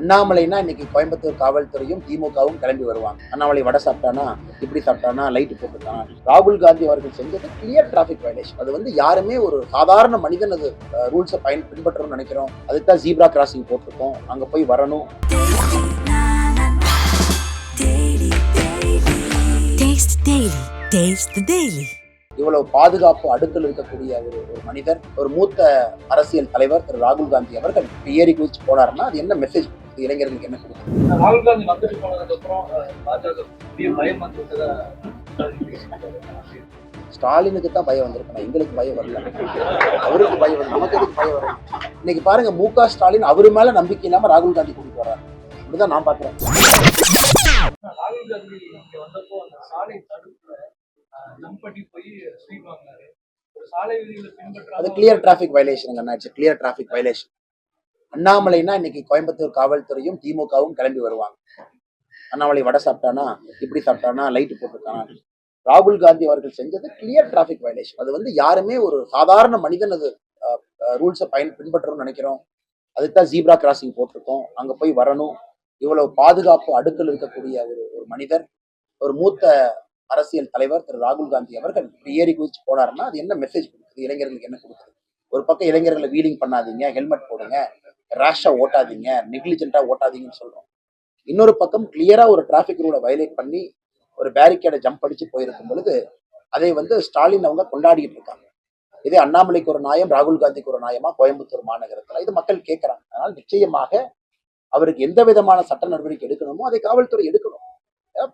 அண்ணாமலைனா இன்னைக்கு கோயம்புத்தூர் காவல்துறையும் திமுகவும் கிளம்பி வருவாங்க. அண்ணாமலை வடை சாப்பிட்டானா இப்படி சாப்பிட்டானா லைட் போட்டுட்டானா. ராகுல் காந்தி அவர்கள் செஞ்சது கிளியர் டிராஃபிக் வயலேஷன் அது வந்து யாருமே ஒரு சாதாரண மனிதன் அது ரூல்ஸை பயன் பின்பற்றணும்னு நினைக்கிறோம். அதுக்கு தான் ஜீப்ரா கிராசிங் போட்டிருக்கோம். அங்க போய் வரணும். இவ்வளவு பாதுகாப்பு அடுக்கில் இருக்கக்கூடிய ஒரு ஒரு மனிதர் ஒரு மூத்த அரசியல் தலைவர் திரு ராகுல் காந்தி அவர்கள் ஏறி குதிச்சு போனாருன்னா அது என்ன மெசேஜ் இளைஞர்களுக்கு என்ன கொடுக்கும் ராகுல் காந்தி வந்துட்டு போனதுக்கு அப்புறம் பாஜக பயம் வந்துட்டதா ஸ்டாலினுக்கு தான் பயம் வந்திருக்கணும் எங்களுக்கு பயம் வரல. அவருக்கு பயம் வரும் நமக்கு எதுக்கு பயம் வரும்? இன்னைக்கு பாருங்க மு க ஸ்டாலின் அவரு மேல நம்பிக்கை இல்லாம ராகுல் காந்தி கூட்டிட்டு வர்றாரு. இப்படிதான் நான் பாக்குறேன். ராகுல் காந்தி இங்க வந்தப்போ அந்த சாலை தடுப்புல ஜம்ப் பண்ணி போய் ஸ்வீப் வாங்கினாரு. சாலை விதிகளை அது பின்பற்றாத clear traffic violation clear traffic violation அண்ணாமலைனா இன்னைக்கு கோயம்புத்தூர் காவல்துறையும் திமுகவும் கிளம்பி வருவாங்க. அண்ணாமலை வடை சாப்பிட்டானா? இப்படி சாப்பிட்டானா? லைட் போட்டிருக்கானா? ராகுல் காந்தி அவர்கள் செஞ்சது கிளியர் டிராஃபிக் வயலேஷன் அது வந்து யாருமே ஒரு சாதாரண மனிதன் அது ரூல்ஸை பயன் பின்பற்றணும்னு நினைக்கிறோம். அதுக்கு தான் ஜீப்ரா கிராசிங் போட்டிருக்கோம். அங்கே போய் வரணும். இவ்வளவு பாதுகாப்பு அடுக்கல் இருக்கக்கூடிய ஒரு ஒரு மனிதர் ஒரு மூத்த அரசியல் தலைவர் திரு. ராகுல் காந்தி அவர்கள் இப்படி ஏறி குதிச்சு போனாருன்னா அது என்ன மெசேஜ் கொடுக்குது? இளைஞர்களுக்கு என்ன கொடுக்குது? ஒரு பக்கம் இளைஞர்களை வீலிங் பண்ணாதீங்க ஹெல்மெட் போடுங்க. ரேஷா ஓட்டாதீங்க நெக்லிஜென்ட்டா ஓட்டாதீங்கன்னு சொல்றோம். இன்னொரு பக்கம் கிளியரா ஒரு டிராஃபிக் ரூலை வயலேட் பண்ணி ஒரு பேரிகேடை ஜம்ப் அடிச்சு போயிருக்கும் பொழுது அதை வந்து ஸ்டாலின் அவங்க கொண்டாடிட்டு இருக்காங்க. இதே அண்ணாமலைக்கு ஒரு நாயம் ராகுல் காந்திக்கு ஒரு நாயமா கோயம்புத்தூர் மாநகரத்துல? இது மக்கள் கேட்கறாங்க அதனால் நிச்சயமாக அவருக்கு எந்த விதமான சட்ட நடவடிக்கை எடுக்கணுமோ அதை காவல்துறை எடுக்கணும்.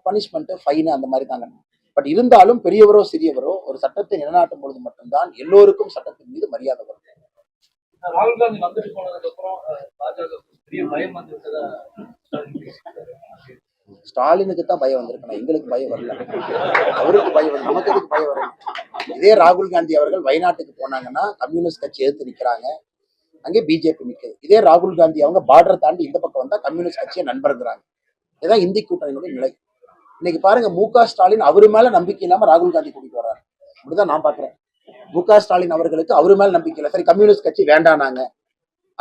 பனிஷ்மெண்ட் ஃபைனு அந்த மாதிரி தாங்க. பட் இருந்தாலும் பெரியவரோ சிறியவரோ ஒரு சட்டத்தை நிலநாட்டும் பொழுது மட்டும்தான் எல்லோருக்கும் சட்டத்தின் மீது மரியாதை வரும். ராகுல் காந்தி வந்துட்டு போனதுக்கு அப்புறம் பாஜக பெரிய பயம் வந்துட்டதா ஸ்டாலினுக்கு தான் பயம் வந்திருக்கு. எங்களுக்கு பயம் வரல. அவருக்கு பயம் வரும். நமக்கு எதுக்கு பயம் வரும்? இதே ராகுல் காந்தி அவர்கள் வயநாட்டுக்கு போனாங்கன்னா கம்யூனிஸ்ட் கட்சி எதிர்த்து நிக்கிறாங்க. அங்கே பிஜேபி நிற்குது இதே ராகுல் காந்தி அவங்க பார்டர் தாண்டி இந்த பக்கம் வந்தா கம்யூனிஸ்ட் கட்சியை நண்பருங்கிறாங்க. இதுதான் இந்தி கூட்டணியினுடைய நிலை. இன்னைக்கு பாருங்க மு க ஸ்டாலின் அவரு மேல நம்பிக்கை இல்லாம ராகுல் காந்தி கூட்டிட்டு வர்றாரு. அப்படிதான் நான் பாக்குறேன் மு க ஸ்டாலின் அவர்களுக்கு அவரு மேல நம்பிக்கை இல்லை. சரி கம்யூனிஸ்ட் கட்சி வேண்டாம் நாங்க.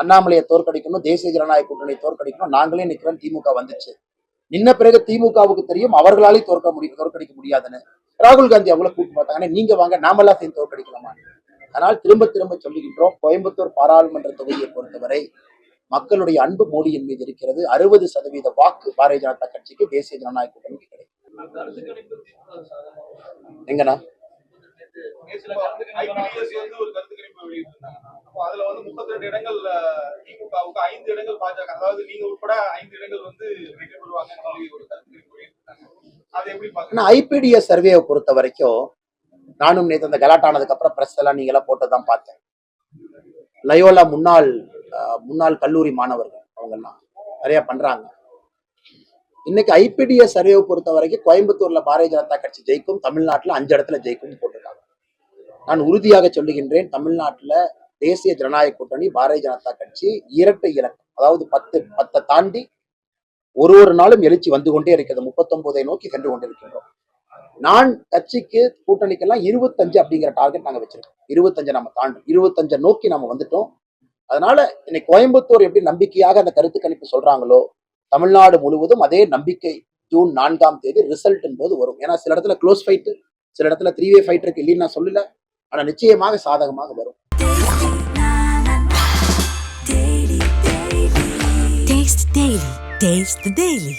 அண்ணாமலையை தோற்கடிக்கணும் தேசிய ஜனநாயக கூட்டணியை தோற்கடிக்கணும். நாங்களே நிற்கிறோம் திமுக வந்துச்சு. நின்ன பிறகு திமுகவுக்கு தெரியும் அவர்களாலே தோற்க முடியும் தோற்கடிக்க முடியாதுன்னு. ராகுல் காந்தி அவங்கள கூப்பிட்டு பார்த்தாங்க நீங்க வாங்க நாமெல்லாம் சேர்ந்து தோற்கடிக்கலாமா? அதனால் திரும்ப திரும்ப சொல்லுகின்றோம் கோயம்புத்தூர் பாராளுமன்ற தொகுதியை பொறுத்தவரை மக்களுடைய அன்பு மோடியின் மீது இருக்கிறது. அறுபது சதவீத வாக்கு பாரதிய ஜனதா கட்சிக்கு தேசிய ஜனநாயக கூட்டணிக்கு கிடைக்கும். எங்கண்ணா நேத்து சில கருத்து கணிப்பு ஐபிஎஸ் வந்து ஒரு கருத்து கணிப்பு வெளியிட்டிருந்தாங்க. அப்போ அதுல வந்து முப்பத்தி ரெண்டு இடங்கள் திமுகவுக்கு ஐந்து இடங்கள் பாஜக. அதாவது நீங்க உட்பட ஐந்து இடங்கள் வந்து வெற்றி பெறுவாங்கன்னு சொல்லி ஒரு கருத்து கணிப்பு வெளியிட்டிருந்தாங்க. அதை எப்படி பாக்குறீங்க ஐபிடிஎஸ் சர்வேவை பொறுத்த வரைக்கும் நானும் நேற்று அந்த கலாட்டானதுக்கு அப்புறம் பிரஸ் எல்லாம் நீங்க எல்லாம் போட்டதான் பார்த்தேன். லயோலா முன்னாள் முன்னாள் கல்லூரி மாணவர்கள் அவங்க எல்லாம் நிறைய பண்றாங்க. இன்னைக்கு ஐபிடிஎஸ் சர்வேவை பொறுத்த வரைக்கும் கோயம்புத்தூர்ல பாரதிய ஜனதா கட்சி ஜெயிக்கும் தமிழ்நாட்டுல அஞ்சு இடத்துல ஜெயிக்கும் போட்டிருக்காங்க. நான் உறுதியாக சொல்லுகின்றேன் தமிழ்நாட்டில் தேசிய ஜனநாயக கூட்டணி பாரதிய ஜனதா கட்சி இரட்டை இலக்கம் அதாவது பத்து பத்தை தாண்டி ஒரு ஒரு நாளும் எழுச்சி வந்து கொண்டே இருக்கிறது. முப்பத்தொன்பதை நோக்கி சென்று கொண்டிருக்கின்றோம். நான் கட்சிக்கு கூட்டணிக்கெல்லாம் இருபத்தஞ்சு அப்படிங்கிற டார்கெட் நாங்கள் வச்சிருக்கோம். இருபத்தஞ்சு நம்ம தாண்டும். இருபத்தஞ்சை நோக்கி நம்ம வந்துட்டோம். அதனால இன்னைக்கு கோயம்புத்தூர் எப்படி நம்பிக்கையாக அந்த கருத்து கணிப்பு சொல்றாங்களோ தமிழ்நாடு முழுவதும் அதே நம்பிக்கை ஜூன் நான்காம் தேதி ரிசல்ட் போது வரும். ஏன்னா சில இடத்துல க்ளோஸ் ஃபைட்டு சில இடத்துல த்ரீ வே ஃபைட் இருக்கு இல்லைன்னு நான் சொல்லல. ஆனால் நிச்சயமாக சாதகமாக வரும் டேஸ்ட் டெய்லி